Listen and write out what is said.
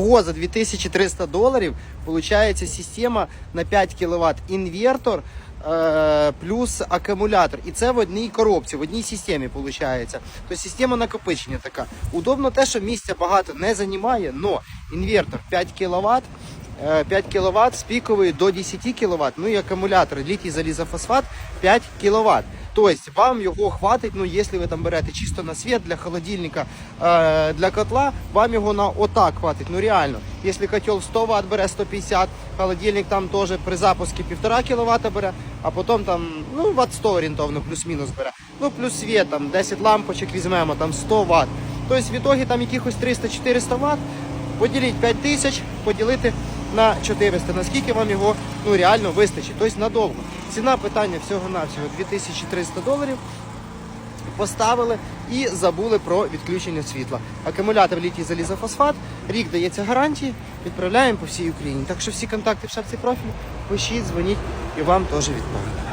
Ого, за 2300 доларів получається система на 5 кВт інвертор е, плюс акумулятор. І це в одній коробці, в одній системі виходить. Тобто система накопичення така. Удобно те, що місця багато не займає, но інвертор 5 кВт. 5 кВт з до 10 кВт, ну і акумулятор літій залізофосфат 5 кВт. Тобто вам його хватить, ну якщо ви там берете чисто на світ для холодильника, е, для котла, вам його на отак хватить. Ну реально, якщо котел 100 Вт бере 150, холодильник там теж при запуску 1,5 кВт бере, а потім там ну Вт 100 орієнтовно плюс-мінус бере. Ну плюс світ, там 10 лампочок візьмемо, там 100 Вт. Тобто в ітогі там якихось 300-400 Вт, поділіть 5 тисяч, поділити на 400. Наскільки вам його ну, реально вистачить? Тобто надовго. Ціна питання всього-навсього 2300 доларів. Поставили і забули про відключення світла. Акумулятор літій залізофосфат, рік дається гарантії, відправляємо по всій Україні. Так що всі контакти в шапці профілю, пишіть, дзвоніть і вам теж відправимо.